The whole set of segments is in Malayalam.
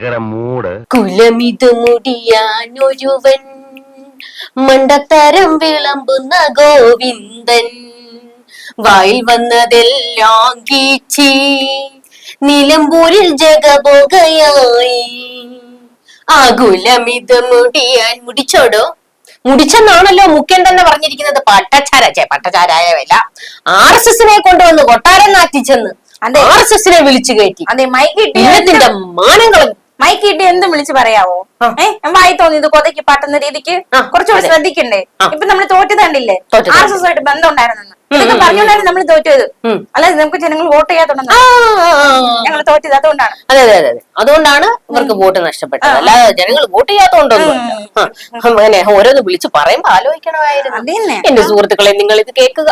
കിടക്കണ മൂട്. കുലമിതു മുടിയാൻ ഒരുവൻ മണ്ടത്തരം വിളമ്പുന്ന ഗോവിന്ദൻ. വായിൽ വന്നതെല്ലാം കീച്ചി നിലമ്പൂരിൽ ജഗബോഗയായി ആകുലമിത് മുടിയാൻ മുടിച്ചോടോ? മുടിച്ചെന്നാണല്ലോ മുഖ്യൻ തന്നെ പറഞ്ഞിരിക്കുന്നത്. പട്ടച്ചാര ചേ പട്ടച്ചാരായവല്ല ആർ എസ് എസിനെ കൊണ്ടുവന്ന് കൊട്ടാരം നാറ്റിച്ചെന്ന് അതെ. ആർ എസ് എസിനെ വിളിച്ചു കയറ്റി. അതെ മൈകിട്ടി കിട്ടി ഇന്നത്തിന്റെ മാനം കളഞ്ഞു മൈക്ക് കിട്ടി എന്തും വിളിച്ച് പറയാവോ? ഏഹ് വായി തോന്നിയത് കൊതയ്ക്ക് പാട്ടുന്ന രീതിക്ക് കുറച്ചുകൂടി ശ്രദ്ധിക്കണ്ടേ. ഇപ്പൊ നമ്മൾ തോറ്റത് കണ്ടില്ലേ ആർ എസ് എസ് ആയിട്ട് ബന്ധം ഉണ്ടായിരുന്നെന്ന് ഉം, ഇതൊക്കെ പറഞ്ഞുകൊണ്ടാണ് നമ്മൾ തോറ്റത്. അല്ലാതെ നമുക്ക് ജനങ്ങൾ വോട്ട് ചെയ്യാത്തുണ്ടെന്ന് ആ, ഞങ്ങൾ തോറ്റത് അതുകൊണ്ടാണ്. അതെ അതെ അതെ അതെ. അതുകൊണ്ടാണ് ഇവർക്ക് വോട്ട് നഷ്ടപ്പെട്ടത്. അല്ലാതെ ജനങ്ങൾ വോട്ട് അങ്ങനെ ഓരോന്ന് വിളിച്ച് പറയുമ്പോ ആലോചിക്കണമായിരുന്നു. എന്റെ സുഹൃത്തുക്കളെ നിങ്ങൾ ഇത് കേൾക്കുക.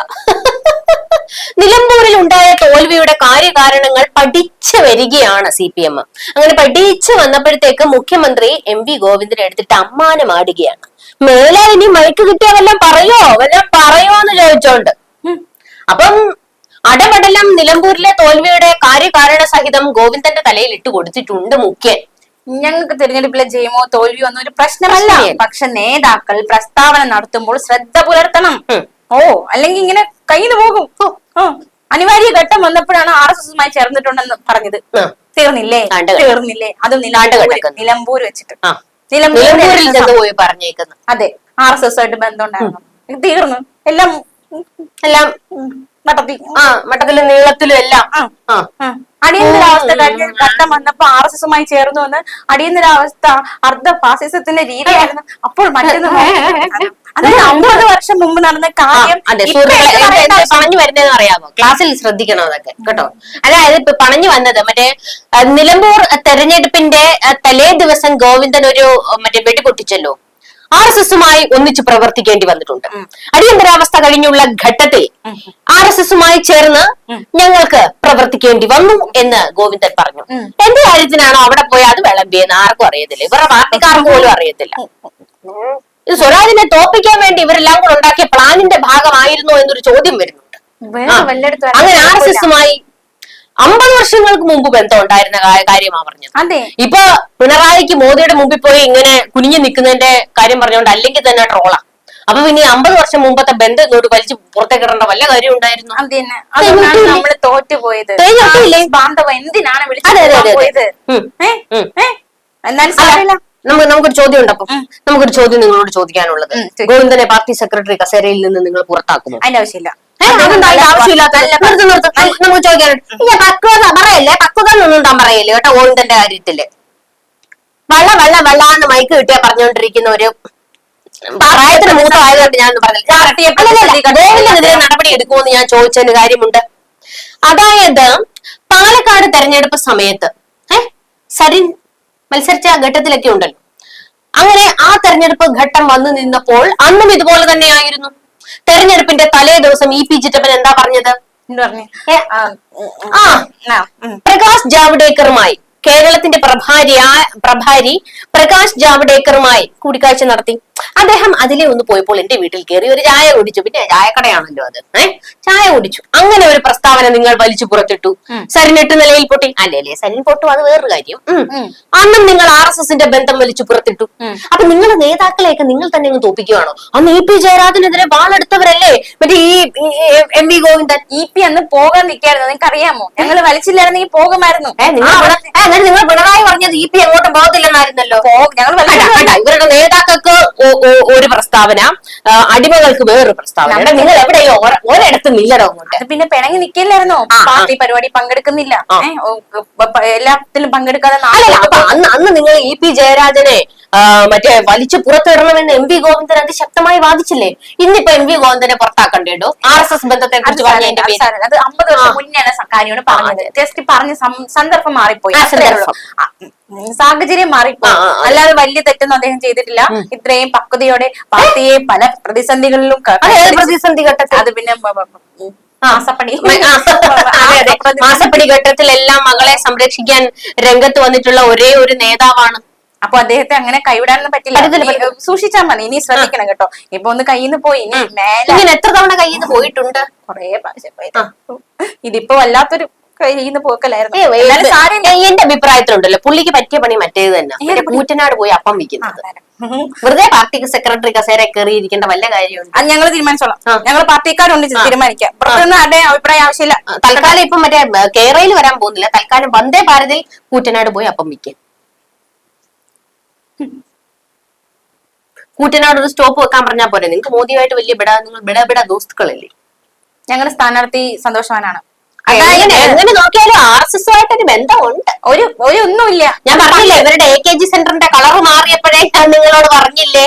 നിലമ്പൂരിൽ ഉണ്ടായ തോൽവിയുടെ കാര്യകാരണങ്ങൾ പഠിച്ചു വരികയാണ് സി പി എം അങ്ങനെ പഠിച്ചു വന്നപ്പോഴത്തേക്ക് മുഖ്യമന്ത്രി എം വി ഗോവിന്ദനെ എടുത്തിട്ട് അമ്മാനം ആടുകയാണ്. മേലെ ഇനി മയക്ക് കിട്ടിയ വല്ലതും പറയോ? വല്ലതും പറയോ എന്ന് ചോദിച്ചോണ്ട്. അപ്പം അടപടലം നിലമ്പൂരിലെ തോൽവിയുടെ കാര്യകാരണ സഹിതം ഗോവിന്ദന്റെ തലയിൽ ഇട്ട് കൊടുത്തിട്ടുണ്ട് മുഖ്യൻ. ഞങ്ങൾക്ക് തിരഞ്ഞെടുപ്പിലെ ജയമോ തോൽവിയോ ഒന്നും ഒരു പ്രശ്നമല്ല. പ്രശ്നമല്ല. പക്ഷെ നേതാക്കൾ പ്രസ്താവന നടത്തുമ്പോൾ ശ്രദ്ധ പുലർത്തണം. ഓ അല്ലെങ്കിൽ ഇങ്ങനെ കയ്യിൽ നിന്ന് പോകും. അനിവാര്യ ഘട്ടം വന്നപ്പോഴാണ് ആർ എസ് എസുമായി ചേർന്നിട്ടുണ്ടെന്ന് പറഞ്ഞത്. തീർന്നില്ലേ. തീർന്നില്ലേ? അതും നിലമ്പൂര് നിലമ്പൂർ വെച്ചിട്ട്. നിലമ്പൂരിൽ ചെന്ന് പോയി പറഞ്ഞേക്കുന്നു. അതെ ആർ എസ് എസ് ആയിട്ട് ബന്ധമുണ്ടായിരുന്നു തീർന്നു. എല്ലാം എല്ലാം മട്ടത്തിൽ. ആ മട്ടത്തിലും നീളത്തിലും എല്ലാം. അടിയന്തരാവസ്ഥ ഘട്ടം വന്നപ്പോ ആർ എസ് എസുമായി ചേർന്നു വന്ന് അടിയന്തരാവസ്ഥ അർദ്ധ ഫാസിസത്തിന്റെ രീതിയായിരുന്നു. അപ്പോൾ മറ്റൊന്ന്. അതായത് അമ്പത് വർഷം മുമ്പ് നടന്ന കാര്യം അതെ. പറഞ്ഞു വരുന്നതെന്ന് അറിയാമോ ക്ലാസ്സിൽ ശ്രദ്ധിക്കണം അതൊക്കെ കേട്ടോ. അതായത് ഇപ്പൊ പറഞ്ഞു വന്നത് മറ്റേ നിലമ്പൂർ തെരഞ്ഞെടുപ്പിന്റെ തലേ ദിവസം ഗോവിന്ദൻ ഒരു മറ്റേ വെടിപൊട്ടിച്ചല്ലോ ആർ എസ് എസുമായി ഒന്നിച്ച് പ്രവർത്തിക്കേണ്ടി വന്നിട്ടുണ്ട്. അടിയന്തരാവസ്ഥ കഴിഞ്ഞുള്ള ഘട്ടത്തിൽ ആർ എസ് എസുമായി ചേർന്ന് ഞങ്ങൾക്ക് പ്രവർത്തിക്കേണ്ടി വന്നു എന്ന് ഗോവിന്ദൻ പറഞ്ഞു. എന്റെ കാര്യത്തിനാണോ അവിടെ പോയി അത് വിളമ്പിയെന്ന് ആർക്കും അറിയത്തില്ല. ഇവരുടെ പാർട്ടിക്കാർക്ക് പോലും അറിയത്തില്ല. ഇത് സ്വരാജിനെ തോപ്പിക്കാൻ വേണ്ടി ഇവരെല്ലാം കൂടെ ഉണ്ടാക്കിയ പ്ലാനിന്റെ ഭാഗമായിരുന്നോ എന്നൊരു ചോദ്യം വരുന്നുണ്ട്. അങ്ങനെ ആർ എസ് എസുമായി അമ്പത് വർഷങ്ങൾക്ക് മുമ്പ് ബന്ധം ഉണ്ടായിരുന്ന കാര്യമാ പറഞ്ഞത്. ഇപ്പൊ പിണറായിക്ക് മോദിയുടെ മുമ്പിൽ പോയി ഇങ്ങനെ കുനിഞ്ഞു നിൽക്കുന്നതിന്റെ കാര്യം പറഞ്ഞുകൊണ്ട് അല്ലെങ്കിൽ തന്നെ ട്രോളാ. അപ്പൊ പിന്നെ അമ്പത് വർഷം മുമ്പത്തെ ബന്ധം ഇങ്ങോട്ട് വലിച്ചു പുറത്തേക്ക് ഇടേണ്ട വല്ല കാര്യം ഉണ്ടായിരുന്നു? നമ്മൾ തോറ്റുപോയത്. എന്തിനാണ്? എന്നാലും നമുക്ക് നമുക്കൊരു ചോദ്യം ഉണ്ട് അപ്പം. നമുക്കൊരു ചോദ്യം നിങ്ങളോട് ചോദിക്കാനുള്ളത്. ഗോവിന്ദനെ പാർട്ടി സെക്രട്ടറി കസേരയിൽ നിന്ന് നിങ്ങൾ പുറത്താക്കുമോ? അതിന്റെ ആവശ്യമില്ല. നമുക്ക് ചോദിക്കാനുണ്ട് ഇല്ല പക്വത പറയല്ലേ? പക്വത നിന്നുണ്ടാൻ പറയല്ലേ കേട്ടോ ഗോവിന്ദന്റെ കാര്യത്തിൽ? വള്ള വള്ള വള്ള എന്ന് മൈക്ക് കിട്ടിയാ പറഞ്ഞുകൊണ്ടിരിക്കുന്ന ഒരു പ്രായത്തിന് മൂത്തമായതുകൊണ്ട് ഞാൻ പറഞ്ഞില്ല. ഗോവിന്ദനെതിരെ നടപടി എടുക്കുമെന്ന് ഞാൻ ചോദിച്ചതിന് കാര്യമുണ്ട്. അതായത് പാലക്കാട് തെരഞ്ഞെടുപ്പ് സമയത്ത് ഏഹ് സരിൻ മത്സരിച്ച ആ ഘട്ടത്തിലൊക്കെ ഉണ്ടല്ലോ. അങ്ങനെ ആ തെരഞ്ഞെടുപ്പ് ഘട്ടം വന്നു നിന്നപ്പോൾ അന്നും ഇതുപോലെ തന്നെയായിരുന്നു. തെരഞ്ഞെടുപ്പിന്റെ തലേ ദിവസം ഇ പി ചിറ്റപ്പൻ എന്താ പറഞ്ഞത്? ആ. പ്രകാശ് ജാവ്ഡേക്കറുമായി കേരളത്തിന്റെ പ്രഭാരിയായ പ്രഭാരി പ്രകാശ് ജാവ്ഡേക്കറുമായി കൂടിക്കാഴ്ച നടത്തി. അദ്ദേഹം അതിലെ ഒന്ന് പോയപ്പോൾ എന്റെ വീട്ടിൽ കയറി ഒരു ചായ കുടിച്ചു. പിന്നെ ചായക്കടയാണല്ലോ അത്. ഏഹ് ചായ കുടിച്ചു. അങ്ങനെ ഒരു പ്രസ്താവന നിങ്ങൾ വലിച്ചു പുറത്തിട്ടു. സരിനെട്ട് നിലയിൽ പൊട്ടി. അല്ലേ അല്ലേ? സരിൻ പൊട്ടു അത് വേറൊരു കാര്യം. അന്നും നിങ്ങൾ ആർ എസ് എസിന്റെ ബന്ധം വലിച്ചു പുറത്തിട്ടു. അപ്പൊ നിങ്ങളുടെ നേതാക്കളെയൊക്കെ നിങ്ങൾ തന്നെ അങ്ങ് തോപ്പിക്കുകയാണോ അന്ന് ഇ പി ജയരാജനെതിരെ വാളെടുത്തവരല്ലേ? മറ്റേ ഈ M V Govindan E P അന്ന് പോകാൻ നിൽക്കായിരുന്നു നിങ്ങൾക്ക് അറിയാമോ ഞങ്ങൾ വലിച്ചില്ലായിരുന്നെങ്കിൽ പോകുമായിരുന്നു. നിങ്ങൾ പിണ- നിങ്ങൾ പിണറായി പറഞ്ഞത് ഇ പി എങ്ങോട്ടും പോകത്തില്ലെന്നായിരുന്നല്ലോ. ഞങ്ങൾ ഇവരുടെ നേതാക്കൾക്ക് ഒരു പ്രസ്താവന. അടിമകൾക്ക് വേറൊരു പ്രസ്താവന. നിങ്ങൾ എവിടെയോ ഒര- ഒരിടത്ത് നില്ലടോ അങ്ങോട്ട്? പിന്നെ പിണങ്ങി നിൽക്കില്ലായിരുന്നോ ആ. പാർട്ടി പരിപാടി പങ്കെടുക്കുന്നില്ല. എല്ലാത്തിലും പങ്കെടുക്കാതെ അപ്പൊ അന്ന് അന്ന് നിങ്ങൾ ഇ പി ജയരാജനെ മറ്റേ വലിച്ചു പുറത്തിടണമെന്ന് എം വി ഗോവിന്ദൻ അതിശക്തമായി വാദിച്ചില്ലേ? ഇന്നിപ്പോ എം വി ഗോവിന്ദനെ പുറത്താക്കണ്ടോ ആർ എസ് എസ് ബന്ധത്തെ കുറിച്ച് അത് അമ്പത് വർഷം മുന്നേ കാര്യമാണ് പറഞ്ഞത്. ജസ്റ്റ് പറഞ്ഞ സന്ദർഭം മാറിപ്പോയി. സാഹചര്യം ആ. അല്ലാതെ വലിയ തെറ്റൊന്നും അദ്ദേഹം ചെയ്തിട്ടില്ല. ഇത്രയും പക്വതയോടെ പാർട്ടിയെ പല പ്രതിസന്ധികളിലും പ്രതിസന്ധി ഘട്ടത്തിൽ? അത് പിന്നെ മാസപ്പണി. മാസപ്പടി ഘട്ടത്തിലെല്ലാം മകളെ സംരക്ഷിക്കാൻ രംഗത്ത് വന്നിട്ടുള്ള ഒരേ ഒരു നേതാവാണ് അപ്പൊ അദ്ദേഹത്തെ അങ്ങനെ കൈവിടാനൊന്നും പറ്റില്ല. സൂക്ഷിച്ചാൽ മതി. ഇനി ശ്രദ്ധിക്കണം കേട്ടോ. ഇപ്പൊ ഒന്ന് കയ്യിൽ നിന്ന് പോയി ഇനി മേലെ എത്ര തവണ കയ്യിൽ നിന്ന് പോയിട്ടുണ്ട്? കൊറേ പ്രാവശ്യം ഇതിപ്പോ വല്ലാത്തൊരു കയ്യിൽ നിന്ന് പോക്കലായിരുന്നു എന്റെ അഭിപ്രായത്തിലുണ്ടല്ലോ പുള്ളിക്ക് പറ്റിയ പണി മറ്റേത് തന്നെ. കൂറ്റനാട് പോയി അപ്പം വിൽക്കുന്നത് വെറുതെ പാർട്ടിക്ക് സെക്രട്ടറി കസേര കയറിയിരിക്കേണ്ട വല്ല കാര്യമുണ്ട്. അത് ഞങ്ങൾ തീരുമാനിച്ചോളാം. ഞങ്ങൾ പാർട്ടിക്കാരുണ്ട് തീരുമാനിക്കാം പുറത്തുനിന്ന് ആരുടെ അഭിപ്രായം ആവശ്യമില്ല. തൽക്കാലം ഇപ്പൊ മറ്റേ കേരളയിൽ വരാൻ പോകുന്നില്ല. തൽക്കാലം വന്ദേ ഭാരതിൽ കൂറ്റനാട് പോയി അപ്പം വിൽക്കും കൂറ്റനാട് ഒരു സ്റ്റോപ്പ് വെക്കാൻ പറഞ്ഞാൽ പോരെ? നിങ്ങൾക്ക് മോദിയുമായിട്ട് വലിയ ബിട നിങ്ങൾ ബിട ബിട ദോസ്തുക്കളല്ലേ? ഞങ്ങളുടെ സ്ഥാനാർത്ഥി സന്തോഷവാനാണ്. എങ്ങനെ? നോക്കിയാലും ആർ എസ് എസ് ആയിട്ടൊരു ബന്ധമുണ്ട്. ഒരു ഒരു ഒന്നുമില്ല ഞാൻ പറഞ്ഞില്ലേ ഇവരുടെ എ കെ ജി സെന്ററിന്റെ കളർ മാറിയപ്പോഴേ ഞാൻ നിങ്ങളോട് പറഞ്ഞില്ലേ?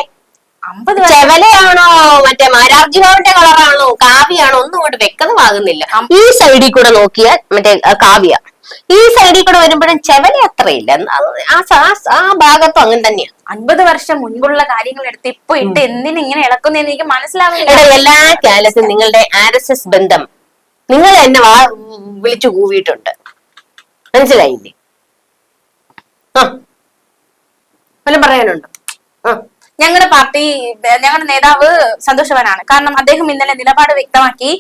അമ്പത് ചെവലയാണോ മറ്റേ മാരാർജി ഭവന്റെ കളറാണോ കാവ്യാണോ ഒന്നും ഇങ്ങോട്ട് വ്യക്തമാകുന്നില്ല. ഈ സൈഡിൽ കൂടെ നോക്കിയാൽ മറ്റേ കാവ്യ. ഈ സൈഡിൽ കൂടെ വരുമ്പോഴും ചെവല അത്രയില്ല. ആ ഭാഗത്തും അങ്ങനെ തന്നെയാണ് അൻപത് വർഷം മുൻപുള്ള കാര്യങ്ങൾ എടുത്ത് ഇപ്പൊ ഇട്ട് എന്തിനു ഇങ്ങനെ ഇളക്കുന്നതെന്ന് എനിക്ക് മനസ്സിലാവുന്നില്ല. എടാ എല്ലാ കാലത്തും നിങ്ങളുടെ ആർ എസ് എസ് ബന്ധം നിങ്ങൾ എന്നെ വാ വിളിച്ചു കൂവിയിട്ടുണ്ട്. മനസ്സിലായില്ലേ? ആ. വല്ലതും പറയാനുണ്ടോ? ആ. ഞങ്ങളുടെ പാർട്ടി ഞങ്ങളുടെ നേതാവ് സന്തോഷവാനാണ്. കാരണം അദ്ദേഹം ഇന്നലെ നിലപാട് വ്യക്തമാക്കി.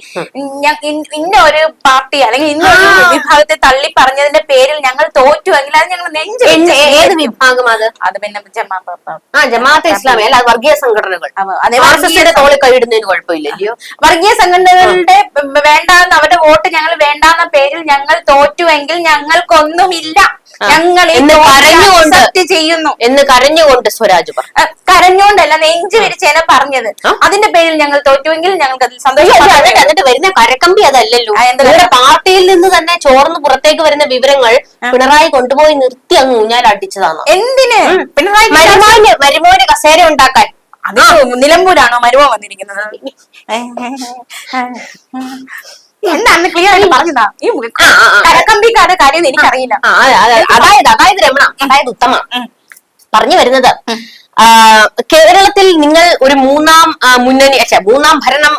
ഇന്ന ഒരു പാർട്ടി അല്ലെങ്കിൽ ഇന്ന ഒരു വിഭാഗത്തെ തള്ളി പറഞ്ഞതിന്റെ പേരിൽ ഞങ്ങൾ തോറ്റു എങ്കിൽ അത് ഞങ്ങൾ നെഞ്ച് ഏത് വിഭാഗം അത്? അത് പിന്നെ ആ ജമാഅത്തെ ഇസ്ലാമി അല്ല വർഗീയ സംഘടനകൾ. തോളിൽ കൈയിടുന്നതിന് കുഴപ്പമില്ലല്ലോ വർഗീയ സംഘടനകളുടെ വേണ്ടാന്ന് അവരുടെ വോട്ട് ഞങ്ങൾ വേണ്ടാന്ന പേരിൽ ഞങ്ങൾ തോറ്റുവെങ്കിൽ ഞങ്ങൾക്കൊന്നുമില്ല. ഞങ്ങൾ കരഞ്ഞുകൊണ്ട്. Accept ചെയ്യുന്നു. എന്ന് കരഞ്ഞുകൊണ്ട് സ്വരാജ് പറഞ്ഞു. കരഞ്ഞുകൊണ്ടല്ല നെഞ്ചു വിരിച്ചേനെ പറഞ്ഞത്? അതിന്റെ പേരിൽ ഞങ്ങൾ തോറ്റുവെങ്കിൽ ഞങ്ങൾക്ക് അതിൽ സന്തോഷം എന്നിട്ട് വരുന്ന കരക്കമ്പി അതല്ലല്ലോ. എന്താ പാർട്ടിയിൽ നിന്ന് തന്നെ ചോർന്ന് പുറത്തേക്ക് വരുന്ന വിവരങ്ങൾ പിണറായി കൊണ്ടുപോയി നിർത്തി അങ്ങ് ഊഞ്ഞാൽ അടിച്ചതാണ് എന്തിന് പിണറായി മരുമോന് മരുമോന് കസേര ഉണ്ടാക്കാൻ. അത് നിലമ്പൂരാണോ മരുമോ വന്നിരിക്കുന്നത്? എന്താണ് ക്ലിയർ ആയിട്ട് പറഞ്ഞതാ ഈ. കരക്കമ്പിക്കാരുടെ കാര്യം എനിക്കറിയില്ല. അതായത് അതായത് രമണ അതായത് ഉത്തമ. പറഞ്ഞു വരുന്നത് കേരളത്തിൽ നിങ്ങൾ ഒരു മൂന്നാം മുന്നണി അച്ഛാ മൂന്നാം ഭരണം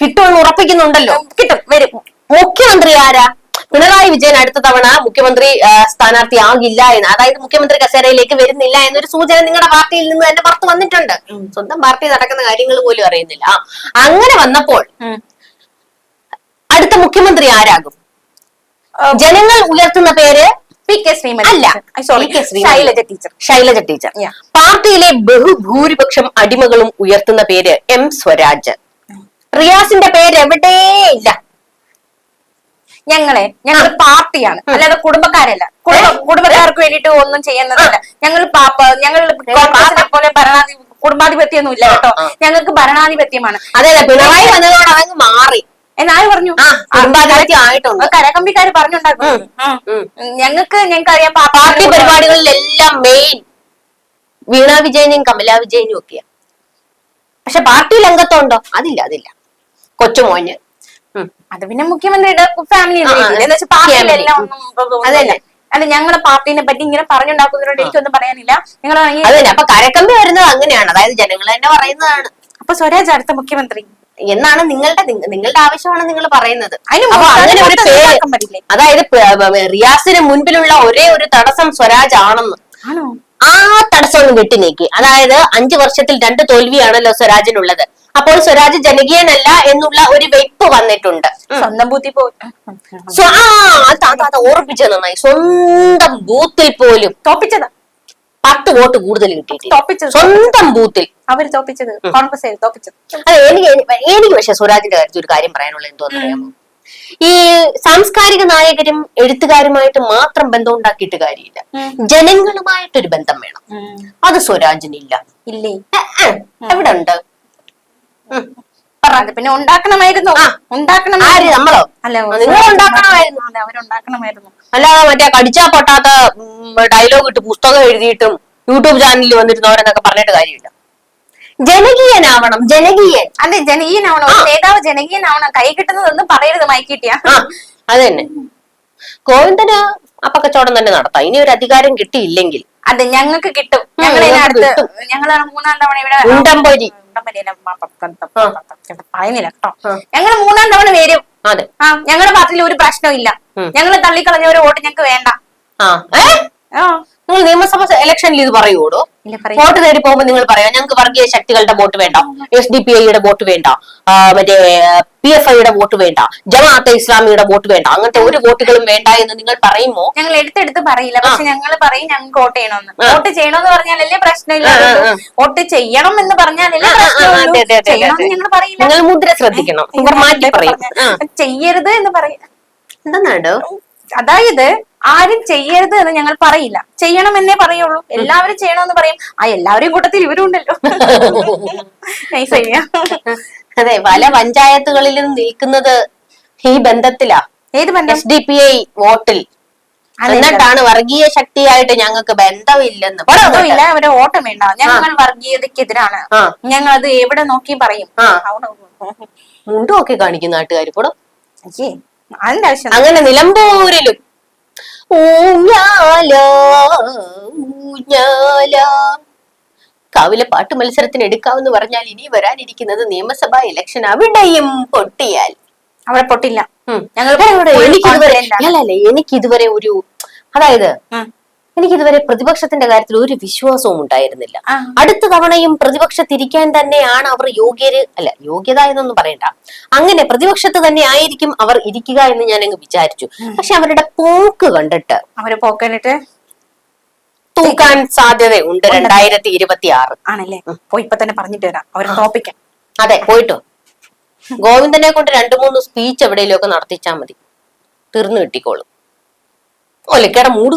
കിട്ടുമെന്ന് ഉറപ്പിക്കുന്നുണ്ടല്ലോ. കിട്ടും. വരും. മുഖ്യമന്ത്രി ആരാ? പിണറായി വിജയൻ അടുത്ത തവണ മുഖ്യമന്ത്രി സ്ഥാനാർത്ഥി ആകില്ല എന്ന് അതായത് മുഖ്യമന്ത്രി കസേരയിലേക്ക് വരുന്നില്ല എന്നൊരു സൂചന നിങ്ങളുടെ പാർട്ടിയിൽ നിന്ന് തന്നെ പുറത്ത് വന്നിട്ടുണ്ട്. സ്വന്തം പാർട്ടി നടക്കുന്ന കാര്യങ്ങൾ പോലും അറിയുന്നില്ല. അങ്ങനെ വന്നപ്പോൾ. അടുത്ത മുഖ്യമന്ത്രി ആരാകും? ജനങ്ങൾ ഉയർത്തുന്ന പേര് പി കെ ശ്രീമതി അല്ല sorry. Shailaja teacher. Shailaja teacher. പാർട്ടിയിലെ ബഹുഭൂരിപക്ഷം അടിമകളും ഉയർത്തുന്ന പേര് എം സ്വരാജ്. റിയാസിന്റെ പേര് എവിടെ ഇല്ല. ഞങ്ങളെ ഞങ്ങൾ പാർട്ടിയാണ്. അല്ലാതെ കുടുംബക്കാരല്ല. കുടുംബ- കുടുംബക്കാർക്ക് വേണ്ടിട്ട് ഒന്നും ചെയ്യുന്നതല്ല. ഞങ്ങൾ പാപ്പ ഞങ്ങൾ കോൺഗ്രസിനെ പോലെ ഭരണാധി കുടുംബാധിപത്യം ഒന്നും ഇല്ല കേട്ടോ. ഞങ്ങൾക്ക് ഭരണാധിപത്യമാണ്. അതെ അതെ പിണറായി വന്നതോടെ അങ്ങ് മാറി. എന്നാര് പറഞ്ഞു? കരകമ്പിക്കാര് പറഞ്ഞുണ്ടാക്കും ഞങ്ങക്ക് ഞങ്ങൾക്ക് ഞങ്ങൾക്ക് അറിയാം പാർട്ടി പരിപാടികളിലെല്ലാം മെയിൻ വീണ വിജയനും കമല വിജയനും ഒക്കെയാ. പക്ഷെ പാർട്ടിയിൽ അംഗത്വം ഉണ്ടോ? അതില്ല അതില്ല. കൊച്ചുമോന്. അത് പിന്നെ മുഖ്യമന്ത്രിയുടെ ഫാമിലി. അതന്നെ. അല്ല ഞങ്ങളുടെ പാർട്ടിനെ പറ്റി ഇങ്ങനെ പറഞ്ഞുണ്ടാക്കുന്നതിനോട് എനിക്കൊന്നും പറയാനില്ല. നിങ്ങൾ അതെ അപ്പൊ കരക്കമ്പി വരുന്നത് അങ്ങനെയാണ്. അതായത് ജനങ്ങൾ തന്നെ പറയുന്നതാണ്. അപ്പൊ സ്വരാജ് അടുത്ത മുഖ്യമന്ത്രി. എന്നാണ് നിങ്ങളുടെ നിങ്ങളുടെ ആവശ്യമാണ് നിങ്ങൾ പറയുന്നത്. അങ്ങനെ ഒരു പേര് അതായത് റിയാസിന് മുൻപിലുള്ള ഒരേ ഒരു തടസ്സം സ്വരാജ് ആണെന്ന് ആ തടസ്സം ഒന്ന് വിട്ടുനീക്കി. അതായത് അഞ്ചു വർഷത്തിൽ രണ്ട് തോൽവിയാണല്ലോ സ്വരാജിനുള്ളത്. അപ്പോൾ സ്വരാജ് ജനകീയനല്ല എന്നുള്ള ഒരു വെയ്പ്പ് വന്നിട്ടുണ്ട്. സ്വന്തം ബൂത്തിൽ പോലും ഓർപ്പിച്ചത് നന്നായി. സ്വന്തം ബൂത്തിൽ പോലും. തോപ്പിച്ചതാ. പത്ത് വോട്ട് കൂടുതൽ കിട്ടിയിട്ടില്ല. സ്വന്തം ബൂത്തിൽ. അവർ തോപ്പിച്ചത്. കോൺഗ്രസ് തോപ്പിച്ചത്? അതെ എനിക്ക് എനിക്ക് പക്ഷെ സ്വരാജിന്റെ കാര്യത്തിൽ ഒരു കാര്യം പറയാനുള്ളത് എന്തോന്ന് അറിയാമോ ഈ സാംസ്കാരിക നായകരും എഴുത്തുകാരുമായിട്ട് മാത്രം ബന്ധം ഉണ്ടാക്കിയിട്ട് കാര്യമില്ല ജനങ്ങളുമായിട്ടൊരു ബന്ധം വേണം. അത് സ്വരാജിനില്ല. ഇല്ലേ? എവിടെ ഉണ്ട് അത് പിന്നെ ഉണ്ടാക്കണമായിരുന്നു. ആര്? നമ്മളോ? അല്ല നിങ്ങൾ ഉണ്ടാക്കണമായിരുന്നു. അവരുണ്ടാക്കണമായിരുന്നു അല്ലാതെ മറ്റേ കടിച്ചാ പൊട്ടാത്ത ഡയലോഗ് ഇട്ട് പുസ്തകം എഴുതിയിട്ടും യൂട്യൂബ് ചാനലിൽ വന്നിരുന്നവരെന്നൊക്കെ പറഞ്ഞിട്ട് കാര്യമില്ല. ജനകീയനാവണം ജനകീയൻ. അതെ ജനകീയനാവണം. ഒരു നേതാവ് ജനകീയനാവണം. കൈ കിട്ടുന്നതൊന്നും പറയരുത് മൈക്കിട്ടിയാ. ആ അത് തന്നെ ഗോവിന്ദന് അപ്പക്കച്ചവടം തന്നെ നടത്താം. ഇനി ഒരു അധികാരം കിട്ടിയില്ലെങ്കിൽ. അതെ ഞങ്ങൾക്ക് കിട്ടും. ഞങ്ങൾ ഞങ്ങൾക്ക് ഞങ്ങൾ മൂന്നാം തവണ ഇവിടെ ഉണ്ടംപൊരി ഉണ്ടംപൊരിയല്ല, മ- പ- പ- പ- ആ. പ- പ- പറയുന്നില്ല കേട്ടോ. ഞങ്ങൾ മൂന്നാം തവണ വരും. ആ ഞങ്ങളുടെ പാർട്ടിയിൽ ഒരു പ്രശ്നവും ഇല്ല. ഞങ്ങൾ ഞങ്ങൾ തള്ളിക്കളഞ്ഞവരെ വോട്ട് ഞങ്ങൾക്ക് വേണ്ട. നിങ്ങൾ നിയമസഭ ഇലക്ഷനിൽ ഇത് പറയുവോടോ? പറയും. വോട്ട് തേടി പോകുമ്പോൾ നിങ്ങൾ പറയാം ഞങ്ങൾക്ക് വർഗീയ ശക്തികളുടെ വോട്ട് വേണ്ട. എസ് ഡി പി ഐയുടെ വോട്ട് വേണ്ട. മറ്റേ പി എഫ് ഐയുടെ വോട്ട് വേണ്ട. ജമാഅത്തെ ഇസ്ലാമിയുടെ വോട്ട് വേണ്ട. അങ്ങനത്തെ ഒരു വോട്ടുകളും വേണ്ട എന്ന് നിങ്ങൾ പറയുമോ ഞങ്ങൾ എടുത്തെടുത്ത് പറയില്ല. പക്ഷെ ഞങ്ങൾ പറയും ഞങ്ങൾക്ക് വോട്ട് ചെയ്യണമെന്ന്. വോട്ട് ചെയ്യണമെന്ന് പറഞ്ഞാലല്ലേ പ്രശ്നമില്ല. വോട്ട് ചെയ്യണം എന്ന് പറഞ്ഞാലല്ലേ. ഞങ്ങൾ പറയില്ല. നിങ്ങൾ മുദ്ര ശ്രദ്ധിക്കണം. മാറ്റി പറയും. ചെയ്യരുത് എന്ന് പറയും. എന്തെന്നാടോ അതായത് ആരും ചെയ്യരുത് എന്ന് ഞങ്ങൾ പറയില്ല. ചെയ്യണം എന്നേ പറയുള്ളൂ. എല്ലാവരും ചെയ്യണമെന്ന് പറയും. ആ എല്ലാവരും കൂട്ടത്തിൽ ഇവരും ഉണ്ടല്ലോ. അതെ പല പഞ്ചായത്തുകളിലും നിൽക്കുന്നത് ഈ ബന്ധത്തിലാ. ഏത് ബന്ധം? എസ് ഡി പി ഐ വോട്ടിൽ. എന്നിട്ടാണ് വർഗീയ ശക്തിയായിട്ട് ഞങ്ങൾക്ക് ബന്ധമില്ലെന്ന്. ബന്ധമില്ല ഇല്ല അവരെ ഓട്ടം വേണ്ട. ഞങ്ങൾ വർഗീയതക്കെതിരാണ്. ഞങ്ങൾ അത് എവിടെ നോക്കി പറയും? മുണ്ടും ഒക്കെ കാണിക്കും നാട്ടുകാർ. കൂടെ അങ്ങനെ നിലമ്പൂരിലും ഊഞ്ഞാല ഊഞ്ഞാല. കാവിലെ പാട്ട് മത്സരത്തിന് എടുക്കാവെന്ന് പറഞ്ഞാൽ ഇനി വരാനിരിക്കുന്നത് നിയമസഭാ ഇലക്ഷൻ അവിടെയും പൊട്ടിയാൽ. അവിടെ പൊട്ടില്ല. ഞങ്ങൾ എനിക്കിതുവരെ. അല്ല. അല്ല എനിക്കിതുവരെ ഒരു അതായത് ഉം. എനിക്കിതുവരെ പ്രതിപക്ഷത്തിന്റെ കാര്യത്തിൽ ഒരു വിശ്വാസവും ഉണ്ടായിരുന്നില്ല. അടുത്ത തവണയും പ്രതിപക്ഷത്തിരിക്കാൻ തന്നെയാണ് അവർ യോഗ്യര് അല്ല യോഗ്യത എന്നൊന്നും പറയണ്ട. അങ്ങനെ പ്രതിപക്ഷത്ത് തന്നെ ആയിരിക്കും അവർ ഇരിക്കുക എന്ന് ഞാൻ അങ്ങ് വിചാരിച്ചു പക്ഷെ അവരുടെ പോക്ക് കണ്ടിട്ട് അവരെ പോക്കാനിട്ട്? തൂക്കാൻ സാധ്യതയുണ്ട് രണ്ടായിരത്തി ഇരുപത്തി ആറ് ആണല്ലേ? പോയി ഇപ്പൊ തന്നെ പറഞ്ഞിട്ട് വരാം. അവരുടെ ടോപ്പിക്ക് അതെ പോയിട്ടോ. ഗോവിന്ദനെ കൊണ്ട് രണ്ടു മൂന്ന് സ്പീച്ച് എവിടെയെങ്കിലും ഒക്കെ നടത്തിച്ചാൽ മതി. തീർന്നു കിട്ടിക്കോളും. ഓലക്കേടെ മൂട്.